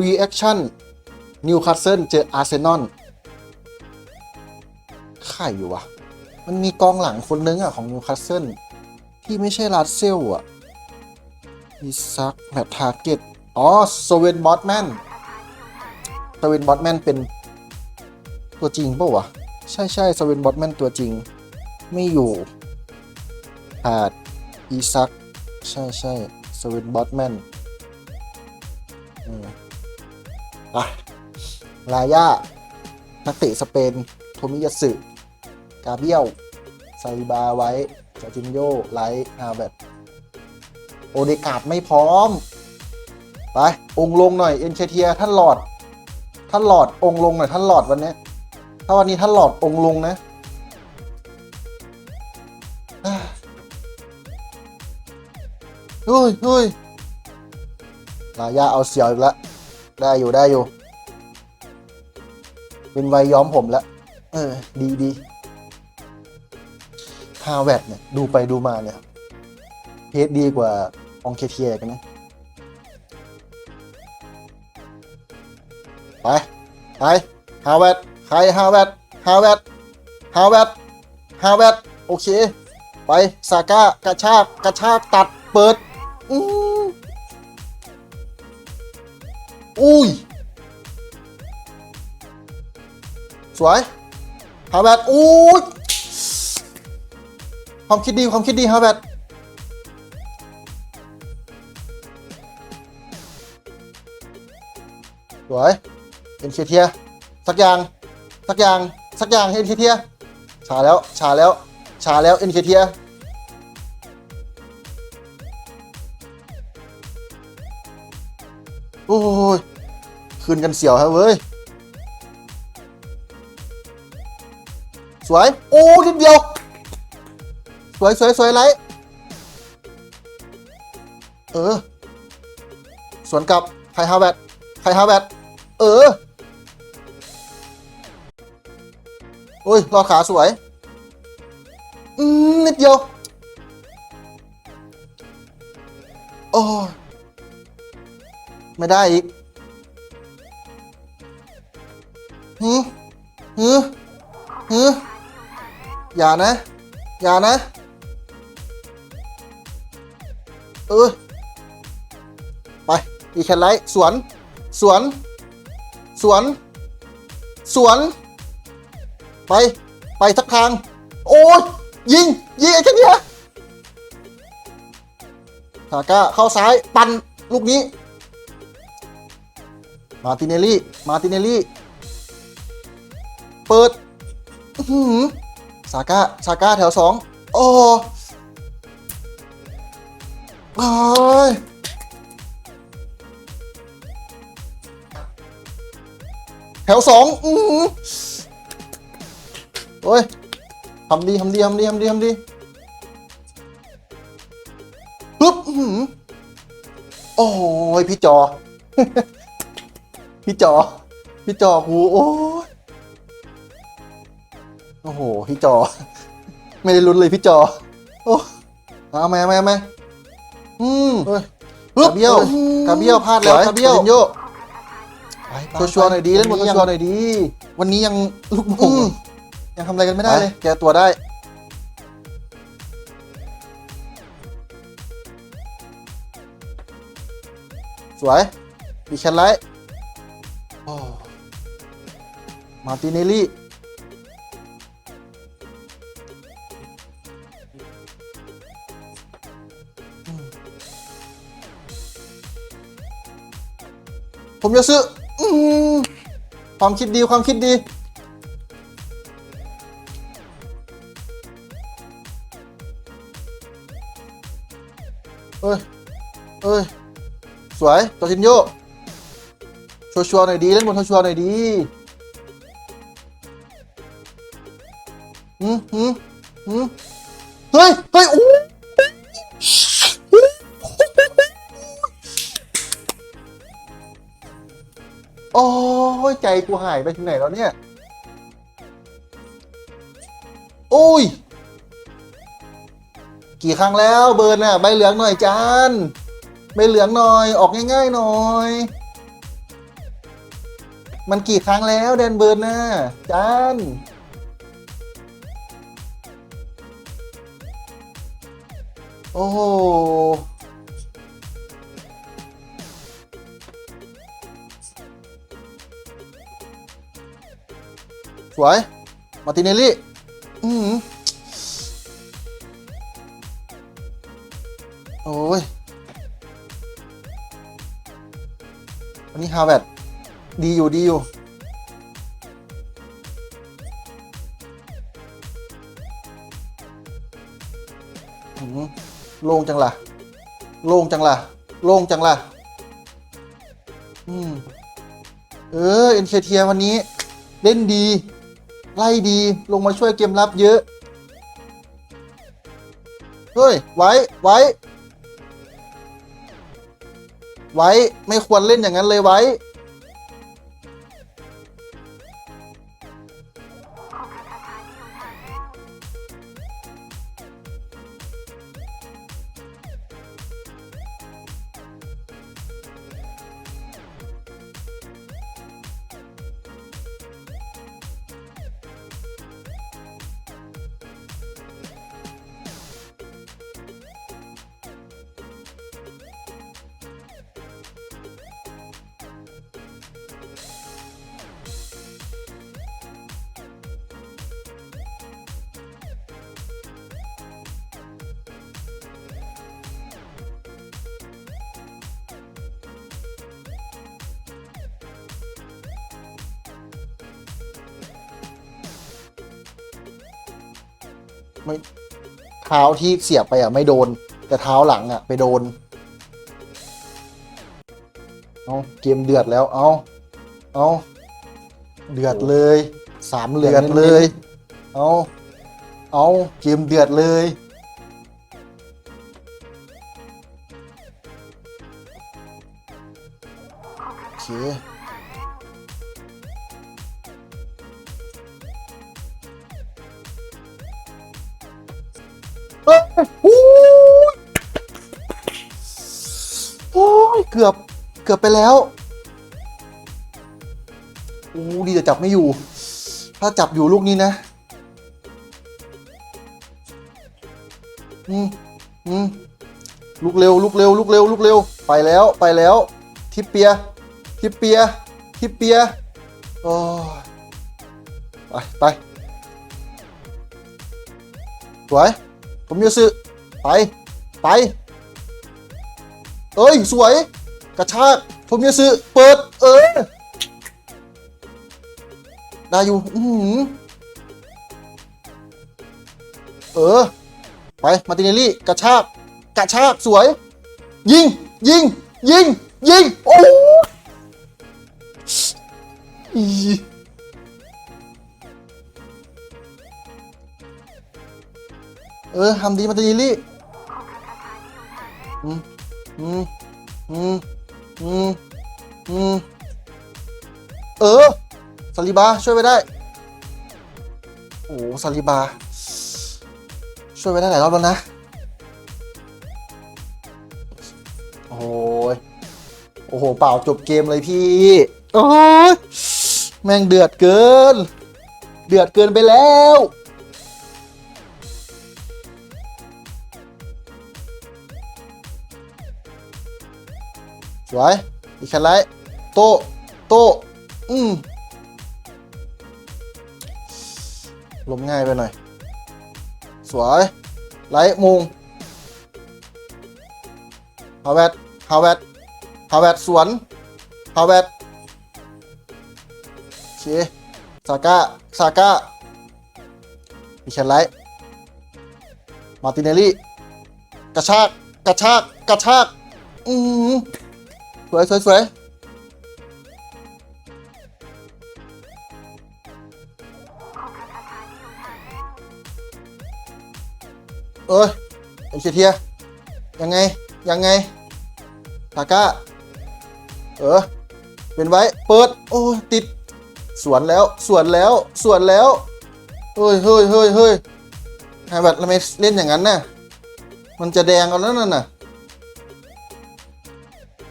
reaction นิวคาสเซิลเจออาร์เซนอลใครอยู่วะ มันมีกองหลังคนนึงอะ ของนิวคาสเซิลที่ไม่ใช่ลาดเซลอะอีซักแมตทาร์เก็ตอ๋อโซเวนบอตแมนโซเวนบอตแมนเป็นตัวจริงป่าวะ ใช่ใช่โซเวนบอตแมนตัวจริง ไม่อยู่ขาดอีซัก ใช่ใช่โซเวนบอตแมนอืม ไปลาย่านักเตะสเปน โทมิยาสึกาเบียลซาลิบาไว้จอจินโยไลท์อาแบบโอเดกาดไม่พร้อม ไป องลงหน่อย เอ็นเคเทียท่านหลอด ท่านหลอดองลงหน่อยท่านหลอดวันนี้ ถ้าวันนี้ท่านหลอดองลงนะเฮ้ยเฮ้ยลายาเอาเสียวอีกแล้ว ได้อยู่ได้อยู่ เป็นไวยย้อมผมแล้วเออ ดีดีฮาแวดเนี่ย ดูไปดูมาเนี่ยเพจดีกว่าองเคเทียกันนะไปไปฮาแวดใครฮาแวดฮาแวดฮาแวดฮาแวดโอเค ไปซาก้ากระชาก กระชาก ตัดเปิด อื อุ้ย สวยฮาแวดอู้ย ความคิดดีความคิดดีฮาแวดสวยเอ็นเคเทียสักอย่างสักอย่างสักอย่างเอ็นเคเทียชาแล้วชาแล้วชาแล้วเอ็นเคเทีย โอ้ยคืนกันเสียวครับเว้ย สวย โอ้นิดเดียว สวยสวยสวยไรเออ สวนกลับไคฮาแวตไคฮาแวตเออ โอ้ยรอดขาสวย อืมนิดเดียว โอ้ย ไม่ได้อีกหือหือหืออย่านะ อย่านะ เออ ไป อีแคนไลท์สวน สวน สวน สวน ไป ไปสักทาง โอ้ยยิง ยิงไอ้แค่เนี้ยทาก้าเข้าซ้าย ปั่นลูกนี้ มาร์ติเนลลี่มาร์ติเนลลี่ เปิดอื้อหือซาก้าซาก้าแถวสองโอ้โอ้ยแถวสองอือโอ้ยทำดีทำดีทำดีทำดีทำดีปึ๊บอื้อหือโอ้ยพี่จอ พี่จอ พี่จอกูโอ้ยโอ้โห พี่จอ ไม่ได้ลุ้นเลยพี่จอ โอ้เอาไหมเอาไหมเอาไหมอืมเฮ้ยกาเบี้ยวกาเบี้ยวพลาดแล้วกาเบี้ยวโยชัวร์ๆหน่อยดีเล่นบอลชัวร์ๆหน่อยดี วันนี้ยังลูกโป่งยังทำอะไรกันไม่ได้เลย แกตัวได้สวยดีแคนไลท์โอ้ มาติเนลลี่ ผมจะซื้ออความคิดดีความคิดดี เอ้ย เอ้ย สวยจอร์จินโย ชัวร์ๆหน่อยดีเล่นบนชัวร์ๆหน่อยดีหืมหืมหืมเฮ้ยเฮ้ยอู้โอ้ยใจกูหายไปถึงไหนแล้วเนี่ย โอ้ย กี่ครั้งแล้วเบิร์นอะใบเหลืองหน่อยจานใบเหลืองหน่อยออกง่ายๆหน่อย มันกี่ครั้งแล้วแดนเบิร์นน่ะจานโอ้โหสวย มาติเนลลี่ อือหือโอ้ย อันนี้ฮาวเวด ดีอยู่ดีอยู่โล่งจังล่ะ โล่งจังล่ะ โล่งจังล่ะ อืม เออ เอ็นเคเทียวันนี้ เล่นดี ไล่ดี ลงมาช่วยเกมรับเยอะ เฮ้ย ไว้ ไว้ ไว้ ไม่ควรเล่นอย่างนั้นเลยไว้ ไม่เท้าที่เสียบไปอะไม่โดน แต่เท้าหลังอะ ไปโดน เอาเกมเดือดแล้ว เอาเอาเดือดเลยสามเหลือดเลย เอาเอาเกมเดือดเลยโอเค เกือบไปแล้วโอ้ดีแต่จับไม่อยู่ ถ้าจับอยู่ลูกนี้นะอืมอืมลุกเร็วลุกเร็วลุกเร็วลุกเร็วไปแล้วไปแล้ว ทิปเปีย ทิปเปีย ทิปเปียโอ้ยไปไปสวยผมจะซื้อไป ไป เอ้ย สวย กระชากผมจะซื้อเปิด เออได้อยู่อือหือเออ ไปมาติเนลลี่กระชากกระชากสวย ยิง ยิง ยิง ยิง โอ้อีเออทำดีมาติเนลลี่อืมอืมอืม อืมอืมเออซาลิบาช่วยไว้ได้ โอ้ซาลิบา ช่วยไว้ได้หลายรอบแล้วนะ โอ้ยโอ้โห เปล่าจบเกมเลยพี่ โอ้ยแม่งเดือดเกิน เดือดเกินไปแล้ว วยอีกคันไลท์โตโตอืมลมง่ายไปหน่อย สวยไลท์มุงฮาวเวตฮาวเวตฮาวเวตสวนฮาวเวตโอเคซาก้าซาก้าอีกคันไลท์มาร์ติเนลลี่ กระชาก กระชาก กระชาก อืม สวยสวยสวยเอ้ยเอ็มเทียยังไง ยังไงทาก้า เออ เป็นไว้ เปิด โอ้ติด สวนแล้ว สวนแล้ว สวนแล้ว เฮ้ยเฮ้ยเฮ้ยเฮ้ยไฮบัตทำไมเล่นอย่างนั้นน่ะ มันจะแดงเอาแล้วนั่นน่ะ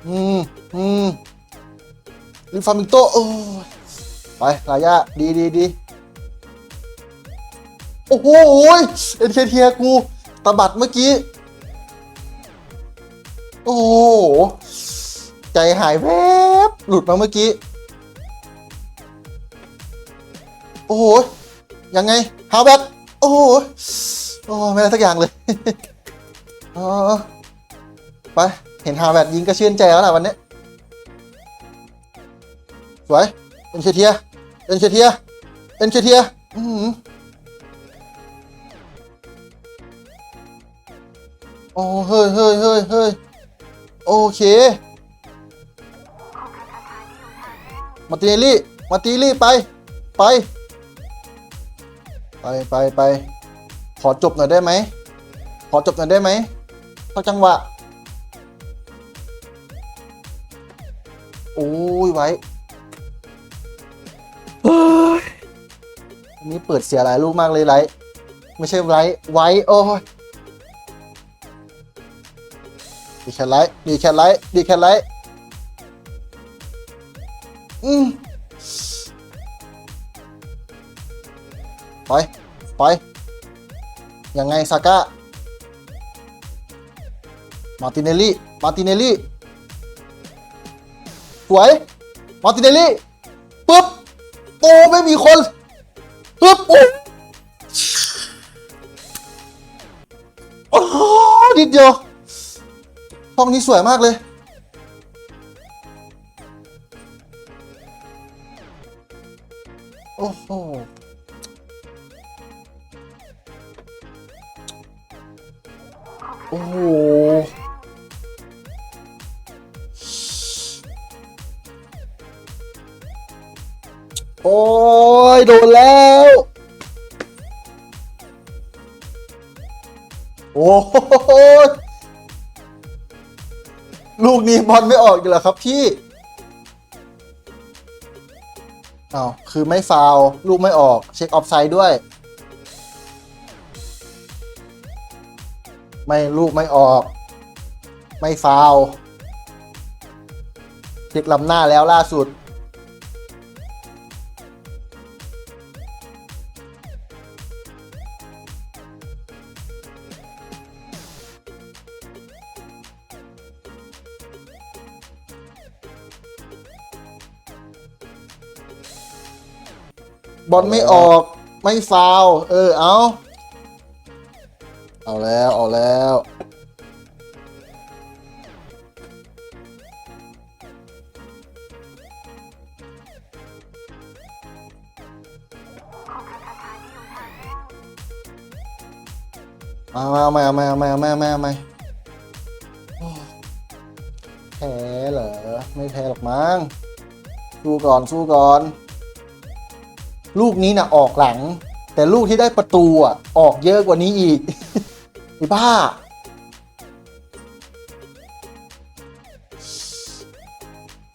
อืมอืมลิฟามิงโตโอ้ยไปลายาดีดีดีโอ้โหเอ็นเคเทียกูตะบัดเมื่อกี้ โอ้โห ใจหายแวบหลุดมาเมื่อกี้ โอ้โห ยังไงฮาวแบทโอ้โหโอ้ไม่ได้สักอย่างเลยอ๋อไป เห็นฮาแบทยิงก็ชื่นใจแล้วนะวันนี้ สวยเอ็นเคเทียเอ็นเคเทียเอ็นเคเทียอือหือโอ้เฮ้ยเฮ้ยเฮ้ยเฮ้ยโอเค มาติเนลลี่ มาติเนลลี่ไป ไป ไปไปไป ขอจบหน่อยได้ไหม ขอจบหน่อยได้ไหมเข้าจังหวะ ไว้เฮ้ยอันนี้เปิดเสียหลายลูกมากเลยไลท์ไม่ใช่ไลท์ไว้โอ้ยดีแค่ไลท์ดีแค่ไลท์ดีแค่ไลท์อืมไปไปยังไงซาก้ามาร์ติเนลลี่ มาร์ติเนลลี่สวย มาติเนลลี่ปึ๊บโอ้ไม่มีคนปึ๊บโอ้โอ้นิดเดียวห้องนี้สวยมากเลย โอ้โหโอ้โห โอ้ยโดนแล้ว โอ้โหลูกนี้บอลไม่ออกอยู่แล้วครับพี่อ้าวคือไม่ฟาวลูกไม่ออกเช็คออฟไซด์ด้วย ไม่ลูกไม่ออก ไม่ฟาวเช็คลำหน้าแล้วล่าสุด บอลไม่ออกไม่ฟาวเออเอา เอาแล้วเอาแล้วมาเอามาเอามาเอามาเอามาเอามาเอามาแพ้เหรอ ไม่แพ้หรอกมั้ง สู้ก่อน สู้ก่อน ลูกนี้นะออกหลัง แต่ลูกที่ได้ประตูอะออกเยอะกว่านี้อีกไอ้บ้า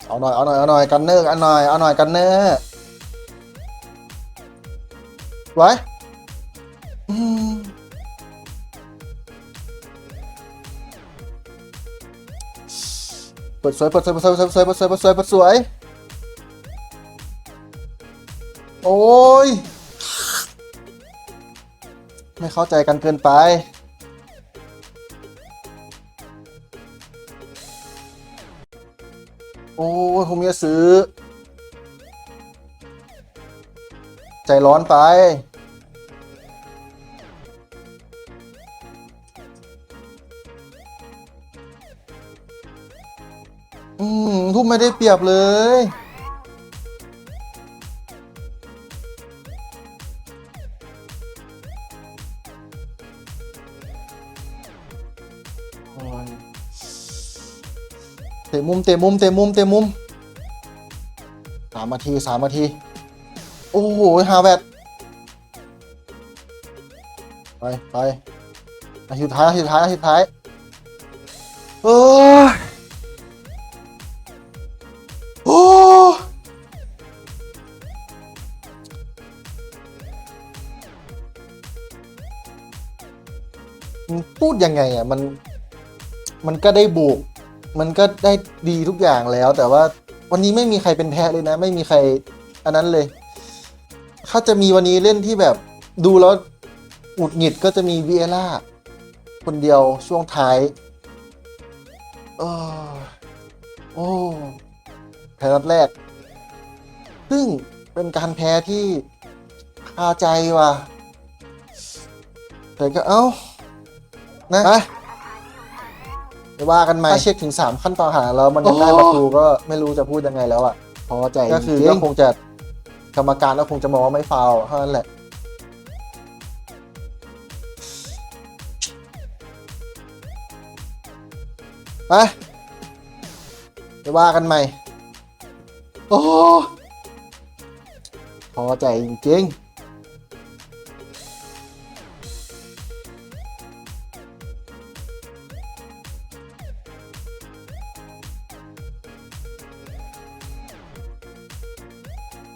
เอาหน่อย เอาหน่อย เอาหน่อย กันเนอร์ เอาหน่อย เอาหน่อย กันเนอร์ไว้อืมเปิดสวยเปิดสวยเปิดสวยเปิดสวยเปิดสวยเปิดสวย โอ้ย ไม่เข้าใจกันเกินไป โอ้ยผมจะซื้อ ใจร้อนไป อืม ทุ่มไม่ได้เปรียบเลย เตะมุมเตะมุมเตะมุมสามนาทีสามนาที โอ้โหฮาแวดไปไปนาทีสุดท้ายนาทีสุดท้ายนาทีสุดท้ายโอ้ยโอ้ยมันพูดยังไงอะมัน มันก็ได้บุก มันก็ได้ดีทุกอย่างแล้ว แต่ว่าวันนี้ไม่มีใครเป็นแพ้เลยนะ ไม่มีใครอันนั้นเลยถ้าจะมีวันนี้เล่นที่แบบดูแล้วหงุดหงิดก็จะมีวีเอล่าคนเดียวช่วงท้ายเออโอ้แพ้นัดแรก ซึ่งเป็นการแพ้ที่คาใจว่ะแต่ก็เอ้านะ ไปไปว่ากันใหม่ถ้าเช็คถึง 3 ขั้นตอนขนาดนั้นแล้วมันยังได้ประตูก็ไม่รู้จะพูดยังไงแล้วอะพอใจก็คือจริก็งคงจะกรรมการก็คงจะมองว่าไม่ฟาวล์เท่านั้นแหละไปไปว่ากันใหม่ โอ้พอใจจริงๆ